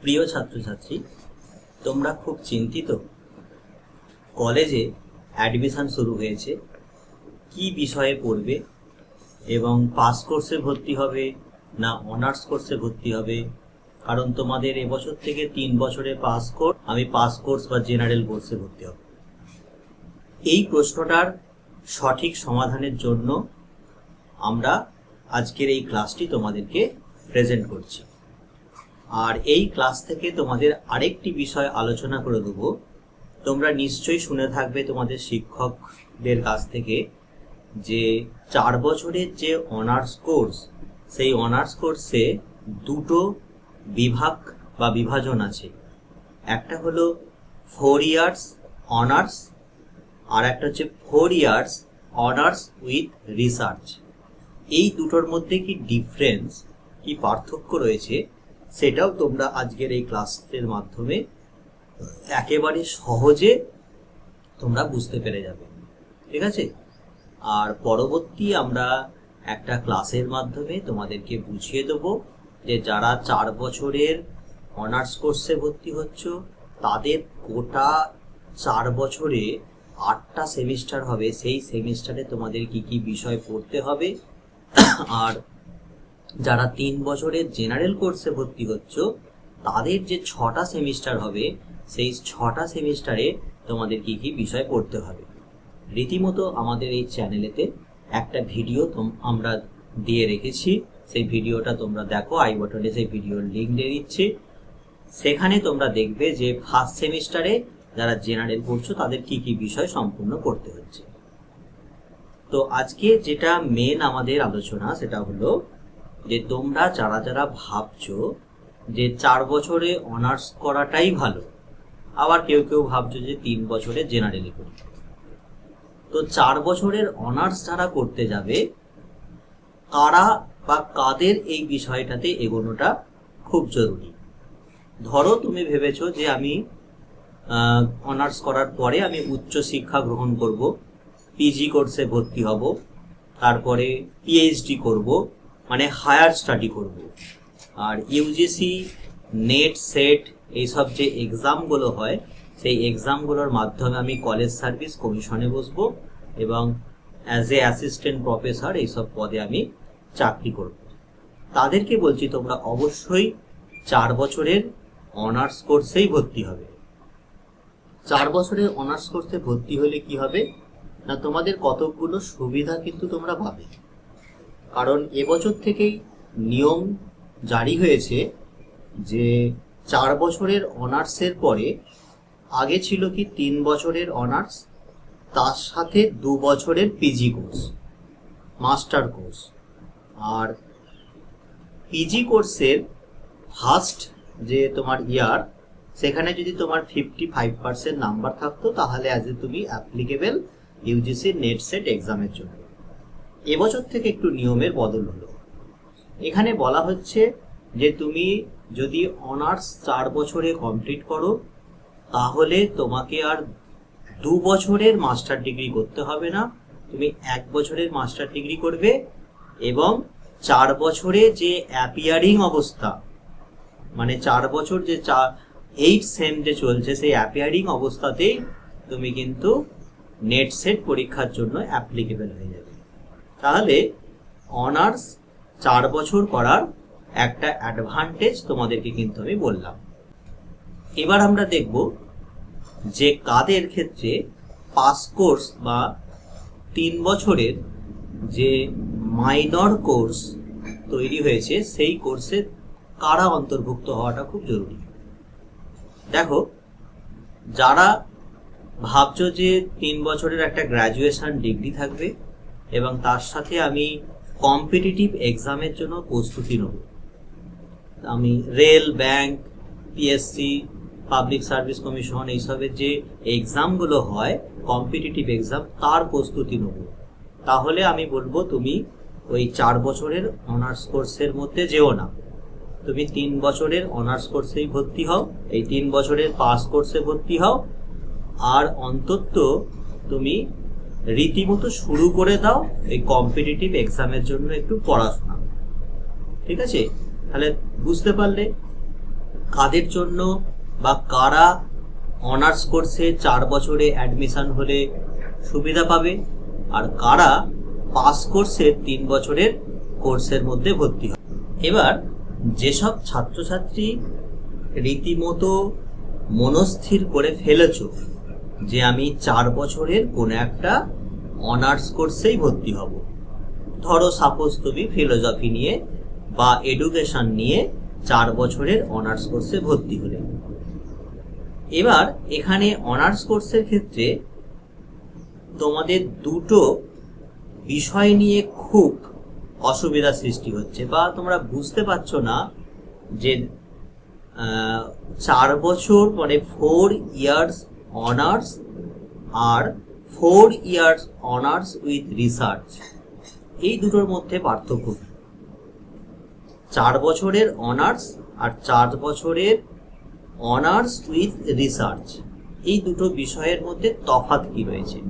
প্রিয় ছাত্রছাত্রী, তোমরা খুব চিন্তিত? কলেজে অ্যাডমিশান শুরু হয়েছে। কি বিষয়ে পড়বে? এবং পাস কোর্সে ভর্তি হবে না অনার্স কোর্সে ভর্তি হবে? কারণ তোমাদের এবছর থেকে তিন বছরে পাস কোর্স আমি পাস কোর্স বা জেনারেল কোর্সে ভর্তি হব। এই প্রশ্নটার সঠিক সমাধানের জন্য আমরা আজকের এই ক্লাসটি তোমাদেরকে প্রেজেন্ট করছি। আর এই ক্লাস থেকে তোমাদের আরেকটি বিষয় আলোচনা করে দেবো। তোমরা নিশ্চয়ই শুনে থাকবে তোমাদের শিক্ষকদের কাছ থেকে যে চার বছরের যে অনার্স কোর্স, সেই অনার্স কোর্সে দুটো বিভাগ বা বিভাজন আছে। একটা হলো ফোর ইয়ার্স অনার্স আর একটা হচ্ছে four years honours with research এই দুটোর মধ্যে কি ডিফারেন্স কি পার্থক্য রয়েছে সেটাও তোমরা আজকের এই ক্লাসের মাধ্যমে, একেবারে সহজে তোমরা বুঝতে পেরে যাবে। ঠিক আছে? আর পরবর্তী আমরা একটা ক্লাসের মাধ্যমে তোমাদেরকে বুঝিয়ে দেবো যে যারা চার বছরের অনার্স কোর্সে ভর্তি হচ্ছ, তাদের গোটা চার বছরে আটটা সেমিস্টার হবে। সেই সেমিস্টারে তোমাদের কি কি বিষয় পড়তে হবে? আর যারা তিন বছরের জেনারেল কোর্সে ভর্তি হচ্ছ, তাদের যে ছটা সেমিস্টার হবে, সেই ছটা সেমিস্টারে তোমাদের কি কি বিষয় পড়তে হবে। রীতিমতো আমাদের এই চ্যানেলেতে একটা ভিডিও আমরা দিয়ে রেখেছি। সেই ভিডিওটা তোমরা দেখো, আই বটনে সেই ভিডিওর লিঙ্ক দিয়ে দিচ্ছি। সেখানে তোমরা দেখবে যে ফার্স্ট সেমিস্টারে যারা জেনারেল পড়ছো, তাদের কি কি বিষয় সম্পূর্ণ করতে হচ্ছে। তো আজকে যেটা মেন আমাদের আলোচনা, সেটা হলো যে তোমরা যারা যারা ভাবছ যে চার বছরে অনার্স করাটাই ভালো, আবার কেউ কেউ ভাবছ যে তিন বছরে জেনারেলি করি। তো চার বছরের অনার্স যারা করতে যাবে, কারা বা কাদের এই বিষয়টাতে এগোনোটা খুব জরুরি। ধরো তুমি ভেবেছো যে আমি অনার্স করার পরে আমি উচ্চ শিক্ষা গ্রহণ করব পিজি কোর্সে ভর্তি হব, তারপরে পিএইচডি করব মানে হায়ার স্টাডি করব। আর ইউজিসি নেট সেট এইসব যে এক্সামগুলো হয়, সেই এক্সামগুলোর মাধ্যমে আমি কলেজ সার্ভিস কমিশনে বসবো এবং অ্যাজ এ অ্যাসিস্ট্যান্ট প্রফেসর এইসব পদে আমি চাকরি করব। তাদেরকে বলছি, তোমরা অবশ্যই চার বছরের অনার্স কোর্সেই ভর্তি হবে। চার বছরের অনার্স কোর্সে ভর্তি হলে কি হবে? না তোমাদের কতকগুলো সুবিধা কিন্তু তোমরা পাবে। কারণ এবছর থেকেই নিয়ম জারি হয়েছে যে চার বছরের অনার্সের পরে, আগে ছিল কি তিন বছরের অনার্স, তার সাথে দু বছরের পিজি কোর্স, মাস্টার কোর্স। আর পিজি কোর্সের ফার্স্ট যে তোমার ইয়ার, সেখানে যদি তোমার ফিফটি ফাইভ পার্সেন্ট নাম্বার থাকতো, তাহলে অ্যাজ এ তুমি অ্যাপ্লিকেবল ইউজিসি নেট সেট এক্সামের জন্য। এবছর থেকে একটু নিয়মের বদল হলো। এখানে বলা হচ্ছে যে তুমি যদি অনার্স চার বছরে কমপ্লিট করো, তাহলে তোমাকে আর দু বছরের মাস্টার ডিগ্রি করতে হবে না। তুমি এক বছরের মাস্টার ডিগ্রি করবে এবং চার বছরে যে অ্যাপিয়ারিং অবস্থা মানে চার বছর যে চার এইট সেম যে চলছে সেই অ্যাপিয়ারিং অবস্থাতেই তুমি কিন্তু নেট সেট পরীক্ষার জন্য অ্যাপ্লিকেবল হয়ে যাবে। তাহলে অনার্স চার বছর করার একটা অ্যাডভান্টেজ তোমাদেরকে কিন্তু আমি বললাম। এবার আমরা দেখব যে কাদের ক্ষেত্রে পাস কোর্স বা তিন বছরের যে মাইনর কোর্স তৈরি হয়েছে, সেই কোর্সে কারা অন্তর্ভুক্ত হওয়াটা খুব জরুরি। দেখো, যারা ভাবছ যে তিন বছরের একটা গ্র্যাজুয়েশন ডিগ্রি থাকবে এবং তার সাথে আমি কম্পিটিটিভ এক্সামের জন্য প্রস্তুতি নেব। আমি rail bank PSC public service commission এইসবের যে এক্সামগুলো হয় কম্পিটিটিভ এক্সাম তার প্রস্তুতি নেব। তাহলে আমি বলব, তুমি ওই চার বছরের অনার্স কোর্সের মধ্যে যেও না। তুমি তিন বছরের অনার্স কোর্সেই ভর্তি হও, এই তিন বছরের পাস কোর্সে ভর্তি হও, আর অন্তত তুমি রীতিমতো শুরু করে দাও এই কম্পিটিটিভ এক্সামের জন্য একটু পড়াশোনা। ঠিক আছে? তাহলে বুঝতে পারলে কাদের জন্য বা কারা অনার্স কোর্সে চার বছরে অ্যাডমিশন হলে সুবিধা পাবে আর কারা পাস কোর্সে তিন বছরের কোর্সের মধ্যে ভর্তি হবে। এবার যেসব ছাত্রছাত্রী রীতিমতো মনস্থির করে ফেলেছ যে আমি চার বছরের কোনো একটা অনার্স কোর্সেই ভর্তি হব। ধরো সাপোজ তুমি ফিলোসফি নিয়ে বা এডুকেশন নিয়ে চার বছরের অনার্স কোর্সে ভর্তি হলে। এবার এখানে অনার্স কোর্সের ক্ষেত্রে তোমাদের দুটো বিষয় নিয়ে খুব অসুবিধা সৃষ্টি হচ্ছে বা তোমরা বুঝতে পারছ না যে চার বছর মানে four years honours R four years honours with research এই দুটোর মধ্যে পার্থক্য? চার বছরের অনার্স আর চার বছরের অনার্স উইথ রিসার্চ এই দুটো বিষয়ের মধ্যে তফাত কি রয়েছে?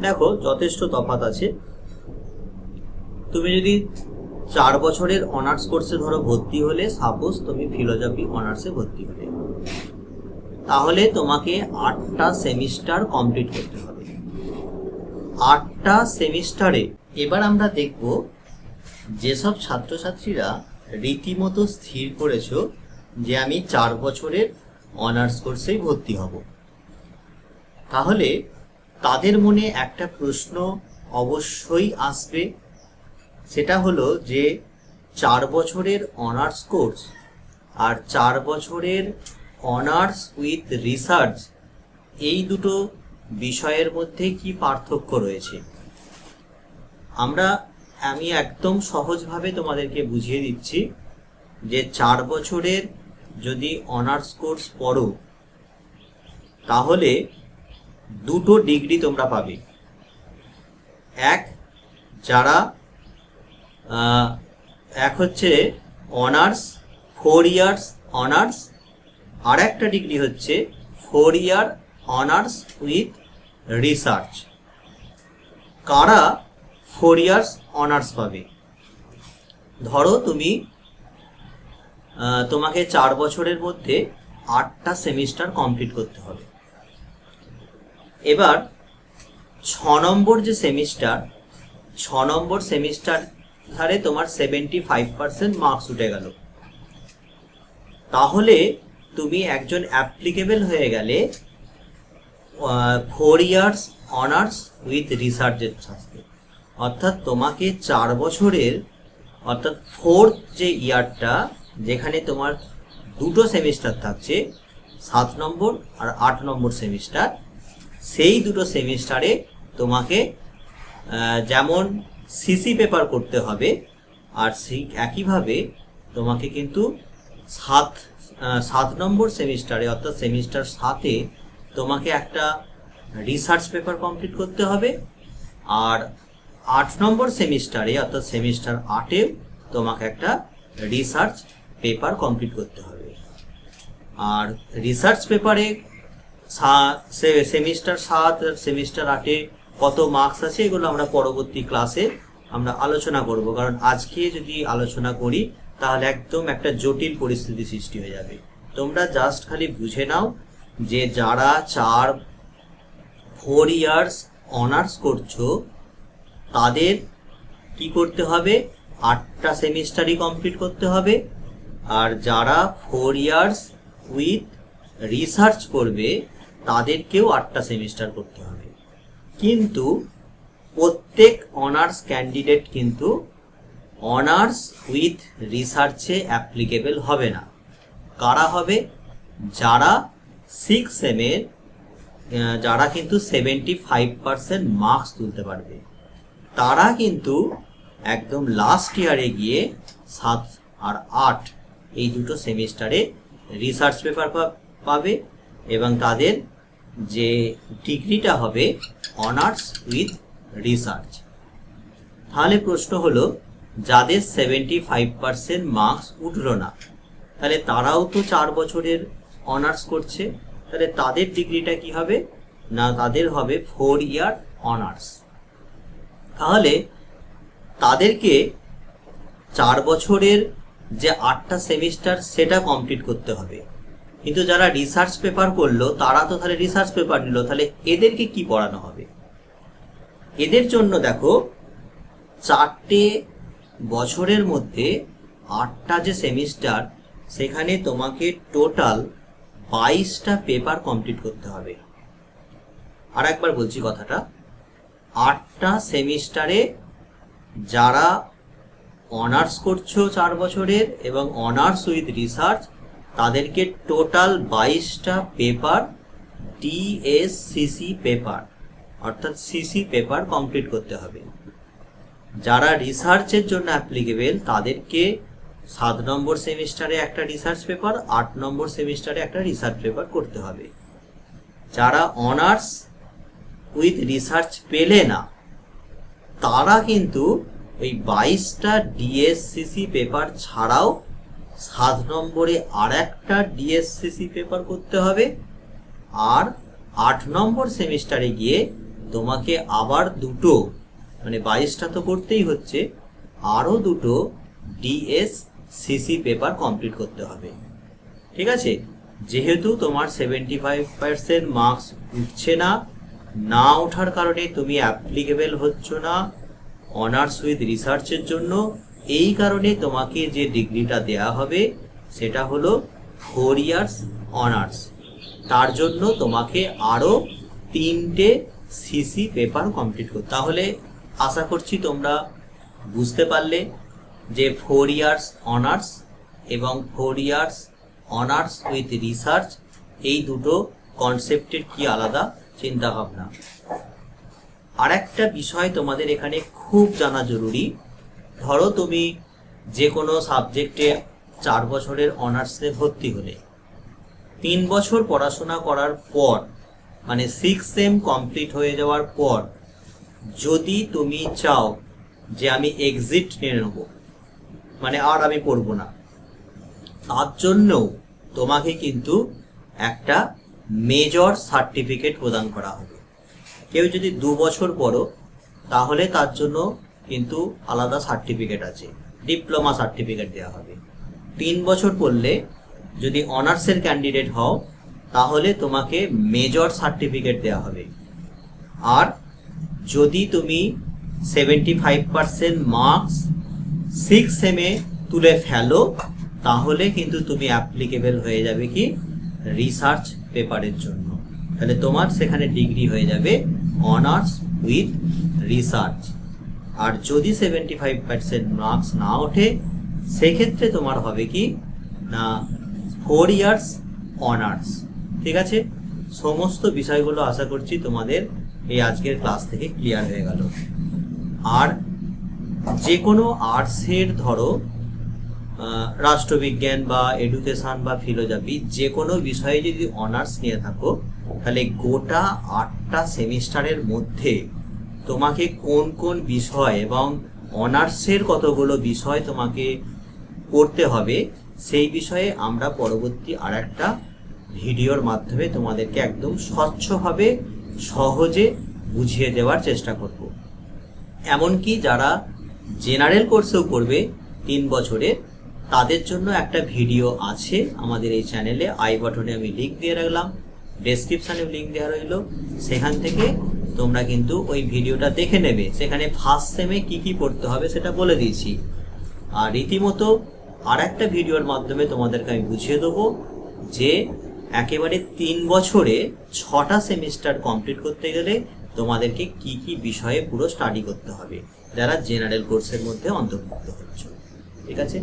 দেখো, যথেষ্ট তফাত আছে। তুমি যদি চার বছরের অনার্স কোর্সে ধরো ভর্তি হলে সাপোজ তুমি ফিলোসফি অনার্সে ভর্তি হলে। তাহলে তোমাকে আটটা সেমিস্টার কমপ্লিট করতে হবে। আটটা সেমিস্টারে এবার আমরা দেখব যেসব ছাত্রছাত্রীরা রীতিমতো স্থির করেছ যে আমি চার বছরের অনার্স কোর্সেই ভর্তি হব। তাহলে তাদের মনে একটা প্রশ্ন অবশ্যই আসবে, সেটা হলো যে চার বছরের অনার্স কোর্স আর চার বছরের অনার্স উইথ রিসার্চ এই দুটো বিষয়ের মধ্যে কি পার্থক্য রয়েছে? আমরা, আমি একদম সহজভাবে তোমাদেরকে বুঝিয়ে দিচ্ছি যে চার বছরের যদি অনার্স কোর্স পড়ো, তাহলে দুটো ডিগ্রি তোমরা পাবে। এক, যারা এক হচ্ছে অনার্স ফোর ইয়ার্স অনার্স আর একটা ডিগ্রি হচ্ছে four year honours with research. কারা ফোর ইয়ার্স অনার্স পাবে? ধরো তুমি তোমাকে চার বছরের মধ্যে আটটা সেমিস্টার কমপ্লিট করতে হবে। এবার ছ নম্বর যে সেমিস্টার, ছ নম্বর সেমিস্টার ধারে তোমার সেভেন্টি ফাইভ পার্সেন্ট মার্কস উঠে গেল। তাহলে তুমি একজন অ্যাপ্লিকেবল হয়ে গেলে ফোর ইয়ার্স অনার্স উইথ রিসার্চের সাথে অর্থাৎ তোমাকে চার বছরের, অর্থাৎ ফোর্থ যে ইয়ারটা যেখানে তোমার দুটো সেমিস্টার থাকছে, সাত নম্বর আর আট নম্বর সেমিস্টার সেই দুটো সেমিস্টারে তোমাকে যেমন সিসি পেপার করতে হবে, আর সেই একইভাবে তোমাকে কিন্তু সাত সাত নম্বর সেমিস্টারে, অর্থাৎ সেমিস্টার সাতে তোমাকে একটা রিসার্চ পেপার কমপ্লিট করতে হবে। আর আট নম্বর সেমিস্টারে, অর্থাৎ সেমিস্টার আটে তোমাকে একটা রিসার্চ পেপার কমপ্লিট করতে হবে। আর রিসার্চ পেপারে সেমিস্টার সাত, সেমিস্টার আটে কত মার্কস আছে, এগুলো আমরা পরবর্তী ক্লাসে আমরা আলোচনা করব। কারণ আজকে যদি আলোচনা করি তাহলে একদম একটা জটিল পরিস্থিতি সৃষ্টি হয়ে যাবে। তোমরা জাস্ট খালি বুঝে নাও যে যারা চার ফোর ইয়ার্স অনার্স করছ, তাদের কি করতে হবে? আটটা সেমিস্টারই কমপ্লিট করতে হবে। আর যারা ফোর ইয়ার্স উইথ রিসার্চ করবে, তাদেরকেও আটটা সেমিস্টার করতে হবে। কিন্তু প্রত্যেক অনার্স ক্যান্ডিডেট কিন্তু অনার্স উইথ রিসার্চে অ্যাপ্লিকেবল হবে না। কারা হবে? যারা সিক্স সেমের যারা কিন্তু সেভেন্টি ফাইভ পার্সেন্ট মার্কস তুলতে পারবে। তারা কিন্তু একদম লাস্ট ইয়ারে গিয়ে সাত আর আট এই দুটো সেমিস্টারে রিসার্চ পেপার পাবে এবং তাদের যে ডিগ্রিটা হবে অনার্স উইথ রিসার্চ তাহলে প্রশ্ন হলো যাদের সেভেন্টি ফাইভ পার্সেন্ট মার্কস উঠল না, তাহলে তারাও তো চার বছরের অনার্স করছে, তাহলে তাদের ডিগ্রিটা কি হবে? না, তাদের হবে ফোর ইয়ার অনার্স তাহলে তাদেরকে চার বছরের যে আটটা সেমিস্টার সেটা কমপ্লিট করতে হবে। কিন্তু যারা রিসার্চ পেপার করল, তারা তো তাহলে রিসার্চ পেপার নিল, তাহলে এদেরকে কি পড়ানো হবে? এদের জন্য দেখো, চারটে বছরের মধ্যে আটটা যে সেমিস্টার, সেখানে তোমাকে টোটাল বাইশটা পেপার কমপ্লিট করতে হবে। আর একবার বলছি কথাটা, আটটা সেমিস্টারে যারা অনার্স করছ চার বছরের এবং অনার্স উইথ রিসার্চ, তাদেরকে টোটাল বাইশটা পেপার, টিএসসিসি পেপার, অর্থাৎ সিসি পেপার কমপ্লিট করতে হবে। যারা রিসার্চের জন্য অ্যাপ্লিকেবেল তাদেরকে সাত নম্বর সেমিস্টারে একটা রিসার্চ পেপার আট নম্বর সেমিস্টারে একটা রিসার্চ পেপার করতে হবে। যারা অনার্স উইথ রিসার্চ পেলে না, তারা কিন্তু ওই বাইশটা ডিএসসিসি পেপার ছাড়াও সাত নম্বরে আর একটা ডিএসসিসি পেপার করতে হবে। আর আট নম্বর সেমিস্টারে গিয়ে তোমাকে আবার দুটো মানে বাইশটা তো করতেই হচ্ছে, আরও দুটো ডিএস সিসি পেপার কমপ্লিট করতে হবে। ঠিক আছে? যেহেতু তোমার সেভেন্টি ফাইভ পার্সেন্ট মার্কস উঠছে না না ওঠার কারণে তুমি অ্যাপ্লিকেবেল হচ্ছ না অনার্স উইথ রিসার্চের জন্য। এই কারণে তোমাকে যে ডিগ্রিটা দেয়া হবে, সেটা হলো ফোর ইয়ার্স অনার্স তার জন্য তোমাকে আরও তিনটে সিসি পেপার কমপ্লিট করতে তাহলে আশা করছি তোমরা বুঝতে পারলে যে ফোর ইয়ার্স অনার্স এবং four years honours with research এই দুটো কনসেপ্টের কি আলাদা চিন্তাভাবনা। আর একটা বিষয় তোমাদের এখানে খুব জানা জরুরি। ধরো তুমি যে কোনো সাবজেক্টে চার বছরের অনার্সে ভর্তি হলে। তিন বছর পড়াশোনা করার পর মানে সিক্স সেম কমপ্লিট হয়ে যাওয়ার পর যদি তুমি চাও যে আমি এক্সিট নিয়ে নেব মানে আর আমি পড়ব না, তার জন্যও তোমাকে কিন্তু একটা মেজর সার্টিফিকেট প্রদান করা হবে। কেউ যদি দু বছর পড়ো, তাহলে তার জন্য কিন্তু আলাদা সার্টিফিকেট আছে ডিপ্লোমা সার্টিফিকেট দেওয়া হবে। তিন বছর পড়লে যদি অনার্সের ক্যান্ডিডেট হও, তাহলে তোমাকে মেজর সার্টিফিকেট দেওয়া হবে। আর যদি তুমি seventy five percent marks six সেমে তুলে ফেলো, তাহলে কিন্তু তুমি অ্যাপ্লিকেবল হয়ে যাবে কি রিসার্চ পেপারের জন্য। তাহলে তোমার সেখানে ডিগ্রি হয়ে যাবে অনার্স উইথ রিসার্চ আর যদি সেভেন্টি ফাইভ পার্সেন্ট মার্কস না ওঠে, সেক্ষেত্রে তোমার হবে কি না ফোর ইয়ার্স অনার্স ঠিক আছে? সমস্ত বিষয়গুলো আশা করছি তোমাদের এই আজকের ক্লাস থেকে ক্লিয়ার হয়ে গেল। আর যে কোনো আর্টসের ধরো রাষ্ট্রবিজ্ঞান বা এডুকেশন বা ফিলোজফি যে কোনো বিষয়ে যদি অনার্স নিয়ে থাকো, তাহলে গোটা আটটা সেমিস্টারের মধ্যে তোমাকে কোন কোন বিষয় এবং অনার্সের কতগুলো বিষয় তোমাকে পড়তে হবে, সেই বিষয়ে আমরা পরবর্তী আর একটা ভিডিওর মাধ্যমে তোমাদেরকে একদম স্বচ্ছভাবে সহজে বুঝিয়ে দেওয়ার চেষ্টা করব। এমনকি যারা জেনারেল কোর্সেও করবে, তিন বছরের, তাদের জন্য একটা ভিডিও আছে আমাদের এই চ্যানেলে। আই বাটনে আমি লিঙ্ক দিয়ে রাখলাম ডেসক্রিপশানেও লিঙ্ক দেওয়া রইল। সেখান থেকে তোমরা কিন্তু ওই ভিডিওটা দেখে নেবে। সেখানে ফার্স্ট সেমে কি কি পড়তে হবে সেটা বলে দিয়েছি। আর রীতিমতো আর একটা ভিডিওর মাধ্যমে তোমাদেরকে আমি বুঝিয়ে দেবো যে একেবারে তিন বছরে ছটা সেমিস্টার কমপ্লিট করতে গেলে তোমাদেরকে কি কি বিষয়ে পুরো স্টাডি করতে হবে, যারা জেনারেল কোর্সের মধ্যে অন্তর্ভুক্ত হচ্ছে। ঠিক আছে?